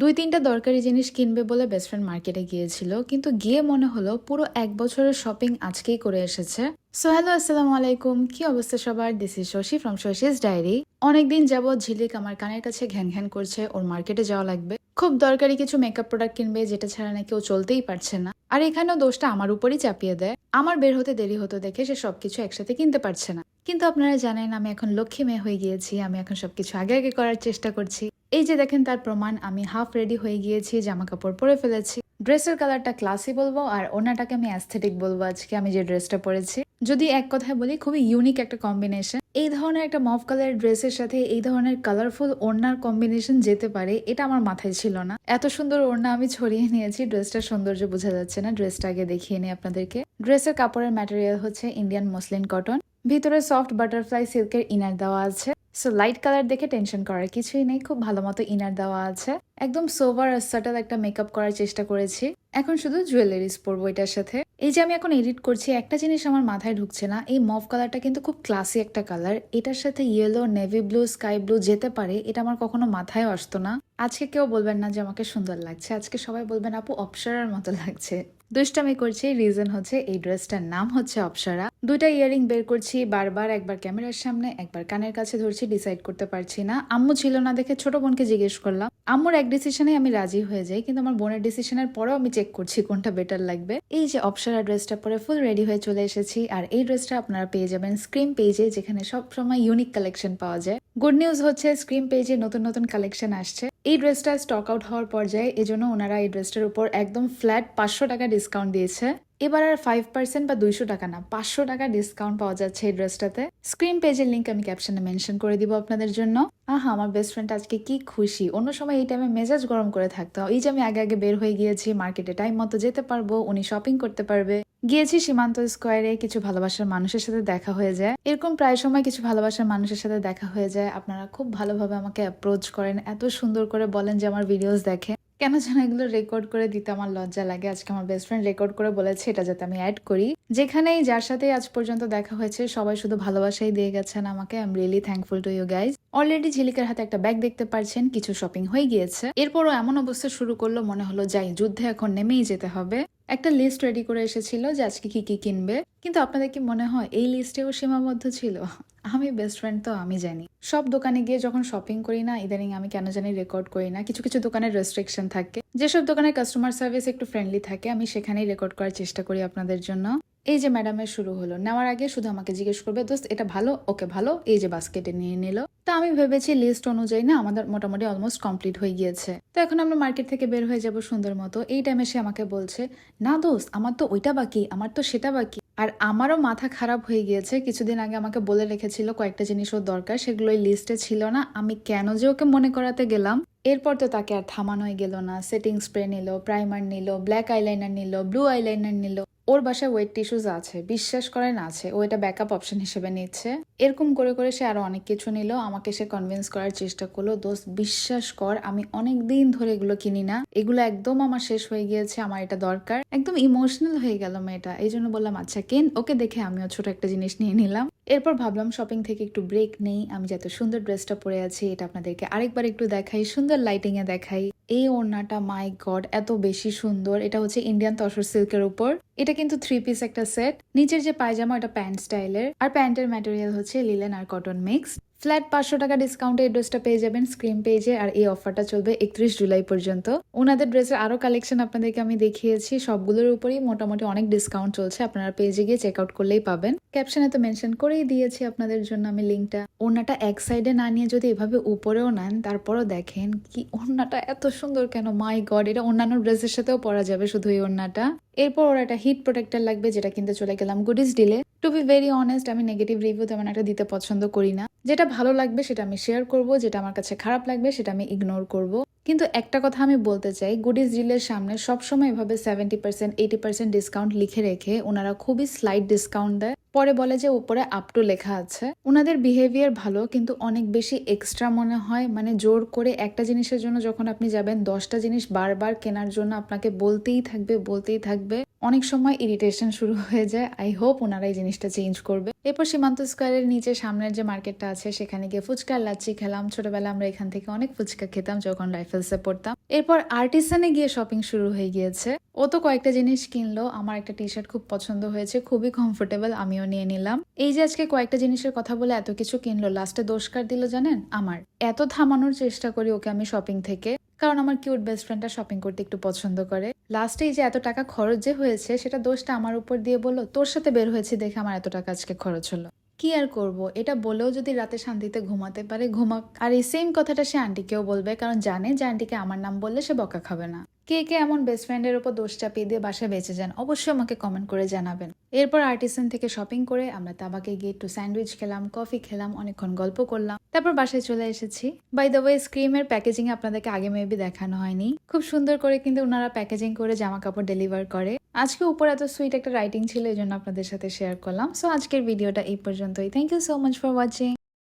দুই তিনটা দরকারি জিনিস কিনবে বলে বেস্ট ফ্রেন্ড মার্কেটে গিয়েছিল, কিন্তু গিয়ে মনে হলো পুরো এক বছরের শপিং আজকেই করে এসেছে। সো হ্যালো আসসালামু আলাইকুম। কি অবস্থা সবার? This is Shashi from Shashi's diary অনেকদিন যাবৎ ঝিলিক আমার কানের কাছে ঘ্যান ঘ্যান করছে, ওর মার্কেটে যাওয়া লাগবে। খুব দরকারি কিছু মেকআপ প্রোডাক্ট কিনবে, যেটা ছাড়া নাকি ও চলতেই পারছে না। আর এখানেও দোষটা আমার উপরই চাপিয়ে দেয়। আমার বের হতে দেরি হতো দেখে সে সবকিছু একসাথে কিনতে পারছে না। কিন্তু আপনারা জানেন, আমি এখন লক্ষ্মী মেয়ে হয়ে গিয়েছি, আমি এখন সবকিছু আগে আগে করার চেষ্টা করছি। এই যে দেখেন তার প্রমাণ, আমি হাফ রেডি হয়ে গিয়েছি জামা কাপড় পরে ফেলেছি। ড্রেসের কালারটা ক্লাসি বলব, আর ওনাটাকে আমি অ্যাস্থেটিক বলব, আজকে আমি যে ড্রেসটা পরেছি। যদি এক কথায় বলি, খুবই ইউনিক একটা কম্বিনেশন এই ধরনের একটা মফ কালার ড্রেসের সাথে এই ধরনের কালারফুল ওড়নার কম্বিনেশন যেতে পারে, এটা আমার মাথায় ছিল না। এত সুন্দর ওড়না আমি ছড়িয়ে নিয়েছি ড্রেসটার সৌন্দর্য বোঝা যাচ্ছে না। ড্রেসটা আগে দেখিয়ে নিই আপনাদেরকে। ড্রেসের কাপড়ের ম্যাটেরিয়াল হচ্ছে ইন্ডিয়ান মসলিন কটন ভিতরে সফট বাটারফ্লাই সিল্কের ইনার দেওয়া আছে। সো লাইট কালার দেখে টেনশন করার কিছুই নেই, খুব ভালো মতো ইনার দেওয়া আছে। একদম সোভার আর সাটল একটা মেকআপ করার চেষ্টা করেছি। এখন শুধু জুয়েলারিস পরবো এটার সাথে। এই যে আমি এখন এডিট করছি, একটা জিনিস আমার মাথায় ঢুকছে না, এই মফ কালারটা কিন্তু খুব ক্লাসি একটা কালার এটার সাথে yellow navy blue sky blue যেতে পারে, এটা আমার কখনো মাথায় আসতো না। আজকে কেউ বলবেন না যে আমাকে সুন্দর লাগছে, আজকে সবাই বলবেন, আপু, অপসরার মতো লাগছে। দুষ্টামি করছি রিজন হচ্ছে এই ড্রেসটার নাম হচ্ছে অপসরা। দুইটা ইয়ারিং বের করছি, বারবার একবার ক্যামেরার সামনে, একবার কানের কাছে ধরছি ডিসাইড করতে পারছি না। আম্মু ছিল না দেখে ছোট বোনকে জিজ্ঞেস করলাম, আম্মুর এক ডিসিশনে আমি রাজি হয়ে যাই, কিন্তু আমার বোনের ডিসিশনের পরেও আমি চেক করছি কোনটা বেটার লাগবে? এই যে অপসরা ড্রেসটা পরে ফুল রেডি হয়ে চলে এসেছি, আর এই ড্রেসটা আপনারা পেয়ে যাবেন স্ক্রিম পেজে যেখানে সব সময় ইউনিক কালেকশন পাওয়া যায়। গুড নিউজ হচ্ছে স্ক্রিম পেজে নতুন নতুন কালেকশন আসছে। এই ড্রেসটা স্টক আউট হওয়ার পর্যায়ে এজন্য ওনারা এই ড্রেসটার উপর একদম ফ্ল্যাট পাঁচশো টাকা ডিসকাউন্ট দিয়েছে। এবার আর ফাইভ পার্সেন্ট বা দুইশো টাকা না, পাঁচশো টাকা ডিসকাউন্ট পাওয়া যাচ্ছে এই ড্রেসটাতে। স্ক্রিন পেজের লিঙ্ক আমি ক্যাপশনে মেনশন করে দিব আপনাদের জন্য। আহা, আমার বেস্ট ফ্রেন্ড আজকে কি খুশি। অন্য সময় এই টাইমে মেজাজ গরম করে থাকতো। এই যে আমি আগে আগে বের হয়ে গিয়েছি মার্কেটে টাইম মতো যেতে পারব, উনি শপিং করতে পারবে। গিয়েছি সীমান্ত স্কোয়ারে, কিছু ভালোবাসার মানুষের সাথে দেখা হয়ে যায়। এরকম প্রায় সময় কিছু ভালোবাসার মানুষের সাথে দেখা হয়ে যায়। আপনারা খুব ভালোভাবে আমাকে অ্যাপ্রোচ করেন, এত সুন্দর করে বলেন যে আমার ভিডিওস দেখে। কেন যেন এগুলো রেকর্ড করে দিতে আমার লজ্জা লাগে। আজকে আমার বেস্ট ফ্রেন্ড রেকর্ড করে বলেছে, এটা যাতে আমি অ্যাড করি। যেখানেই, যার সাথে আজ পর্যন্ত দেখা হয়েছে, সবাই শুধু ভালোবাসাই দিয়ে গেছেন আমাকে। I am really thankful to you guys already ঝিলিকার হাতে একটা ব্যাগ দেখতে পারছেন, কিছু শপিং হয়ে গিয়েছে। এরপরও এমন অবস্থা শুরু করল, মনে হলো, যাই, যুদ্ধে এখন নেমেই যেতে হবে। একটা লিস্ট রেডি করে এসেছিল যে আজকে কী কী কিনবে। কিন্তু আপনাদের কি মনে হয় এই লিস্টেও সীমাবদ্ধ ছিল? আমি বেস্ট ফ্রেন্ড তো আমি জানি। সব দোকানে গিয়ে যখন শপিং করি না ইদানিং আমি কেন জানি রেকর্ড করি না। কিছু কিছু দোকানের রেস্ট্রিকশন থাকে। যেসব দোকানের কাস্টমার সার্ভিস একটু ফ্রেন্ডলি থাকে, আমি সেখানেই রেকর্ড করার চেষ্টা করি আপনাদের জন্য। এই যে ম্যাডামের শুরু হলো, নেওয়ার আগে শুধু আমাকে জিজ্ঞেস করবে, দোস্ত, এটা ভালো? ওকে ভালো? এই যে বাস্কেটে নিয়ে নিল। তা আমি ভেবেছি লিস্ট অনুযায়ী না, আমাদের মোটামুটি অলমোস্ট কমপ্লিট হয়ে গিয়েছে। তো এখন আমরা মার্কেট থেকে বের হয়ে যাব সুন্দর মতো। এই টাইমে সে আমাকে বলছে, না দোস্ত, আমার তো ওইটা বাকি, আমার তো সেটা বাকি। আর আমারও মাথা খারাপ হয়ে গিয়েছে। কিছুদিন আগে আমাকে বলে রেখেছিল কয়েকটা জিনিস ওর দরকার, সেগুলো লিস্টে ছিল না। আমি কেন যে ওকে মনে করাতে গেলাম, এরপর তো তাকে আর থামানোই গেল না। সেটিং স্প্রে নিল প্রাইমার নিল ব্ল্যাক আইলাইনার নিল ব্লু আইলাইনার নিল। ওর বাসায় ওয়েট টিস্যুজ আছে, বিশ্বাস করেন আছে, ও এটা ব্যাকআপ অপশন হিসেবে নিচ্ছে। এরকম করে করে সে আরও অনেক কিছু নিল, আমাকে সে কনভিন্স করার চেষ্টা করল, দোস্ত, বিশ্বাস কর, আমি অনেক দিন ধরে এগুলো কিনি না, এগুলো একদম আমার শেষ হয়ে গিয়েছে, আমার এটা দরকার। একদম ইমোশনাল হয়ে গেল মেয়েটা, এই জন্য বললাম আচ্ছা কেন? ওকে দেখে আমিও ছোট একটা জিনিস নিয়ে নিলাম। এরপর ভাবলাম শপিং থেকে একটু ব্রেক নেই, আমি যত সুন্দর ড্রেসটা পরে আছি, এটা আপনাদেরকে আরেকবার একটু দেখাই, সুন্দর লাইটিং এ দেখাই। এই ওড়নাটা মাই গড এত বেশি সুন্দর। এটা হচ্ছে ইন্ডিয়ান তসর সিল্কের উপর। এটা কিন্তু থ্রি পিস একটা সেট নিচের যে পায়জামা এটা প্যান্ট স্টাইলের আর প্যান্টের ম্যাটেরিয়াল হচ্ছে লিলেন আর কটন মিক্স ফ্ল্যাট পাঁচশো টাকা ডিসকাউন্টে এই ড্রেসটা পেয়ে যাবেন স্ক্রিন পেজে আর এই অফারটা চলবে একত্রিশ জুলাই পর্যন্ত। ওনাদের ড্রেসের আরও কালেকশন আপনাদেরকে আমি দেখিয়েছি, সবগুলোর উপরেই মোটামুটি অনেক ডিসকাউন্ট চলছে, আপনারা পেজে গিয়ে চেক আউট করলেই পাবেন। ক্যাপশনে তো মেনশন করেই দিয়েছি আপনাদের জন্য আমি লিঙ্কটা ওনাটা এক সাইডে না নিয়ে যদি এভাবে উপরেও নেন, তারপরও দেখেন কি ওড়নাটা এত সুন্দর কেন? মাই গড এটা অন্যান্য ড্রেসের সাথেও পরা যাবে শুধু এই ওড়নাটা। এরপর ওরা একটা হিট প্রোটেক্টার লাগবে যেটা কিনতে চলে গেলাম গুডিস ডিলে টু বি ভেরি অনেস্ট আমি নেগেটিভ রিভিউ তেমন একটা দিতে পছন্দ করি না। যেটা ভালো লাগবে সেটা আমি শেয়ার করব, যেটা আমার কাছে খারাপ লাগবে সেটা আমি ইগনোর করব। কিন্তু একটা কথা আমি বলতে চাই গুডিস ডিলের সামনে সবসময় এভাবে seventy percent eighty percent discount লিখে রেখে ওনারা খুবই স্লাইট ডিসকাউন্ট দেয়। পরে বলে যে উপরে আপ টু লেখা আছে। ওনাদের বিহেভিয়ার ভালো, কিন্তু অনেক বেশি এক্সট্রা মনে হয়। মানে জোর করে একটা জিনিসের জন্য যখন আপনি যাবেন, দশটা জিনিস বারবার কেনার জন্য আপনাকে বলতেই থাকবে বলতেই থাকবে। অনেক সময় ইরিটেশন শুরু হয়ে যায়। আই হোপ ওনারা এই জিনিসটা চেঞ্জ করবে। এরপর সীমান্ত স্কোয়ারের নিচে সামনের যে মার্কেটটা আছে, সেখানে গিয়ে ফুচকা, লাচ্ছি খেলাম। ছোটবেলা আমরা এখান থেকে অনেক ফুচকা খেতাম, যখন রাইফেলসে পড়তাম। এরপর আর্টিসানে গিয়ে শপিং শুরু হয়ে গিয়েছে। ও তো কয়েকটা জিনিস কিনলো। আমার একটা টি শার্ট খুব পছন্দ হয়েছে। খুবই কমফোর্টেবল আমিও নিয়ে নিলাম। এই যে আজকে কয়েকটা জিনিসের কথা বলে এত কিছু কিনলো লাস্টে দোষকার দিল জানেন? আমার। এত থামানোর চেষ্টা করি ওকে আমি শপিং থেকে। কারণ আমার কিউট বেস্ট ফ্রেন্ডটা শপিং করতে একটু পছন্দ করে। লাস্টে যে এত টাকা খরচ যে হয়েছে, সেটা দোষটা আমার উপর দিয়ে বলল, তোর সাথে বের হয়েছে দেখে আমার এত টাকা আজকে খরচ হলো। কি আর করব? এটা বলেও যদি রাতে শান্তিতে ঘুমাতে পারে, ঘুমাক। আর এই সেম কথাটা সে আন্টিকেও বলবে, কারণ জানে যে আন্টিকে আমার নাম বললে সে বকা খাবে না। কে কে এমন বেস্ট ফ্রেন্ডের উপর দোষ চাপিয়ে দিয়ে বাসায় বেঁচে যান, অবশ্যই আমাকে কমেন্ট করে জানাবেন। এরপর আর্টিসান থেকে শপিং করে আমরা তাবাকে গিয়ে একটু স্যান্ডউইচ খেলাম কফি খেলাম, অনেকক্ষণ গল্প করলাম। তারপর বাসায় চলে এসেছি। বাই দ্য ওয়ে স্ক্রিমের প্যাকেজিং আপনাদেরকে আগে মেবি দেখানো হয়নি। খুব সুন্দর করে কিন্তু ওনারা প্যাকেজিং করে জামা কাপড় ডেলিভার করে। আজকে উপর এত সুইট একটা রাইটিং ছিল, এই জন্য আপনাদের সাথে শেয়ার করলাম। সো আজকের ভিডিওটা এই পর্যন্তই। Thank you so much for watching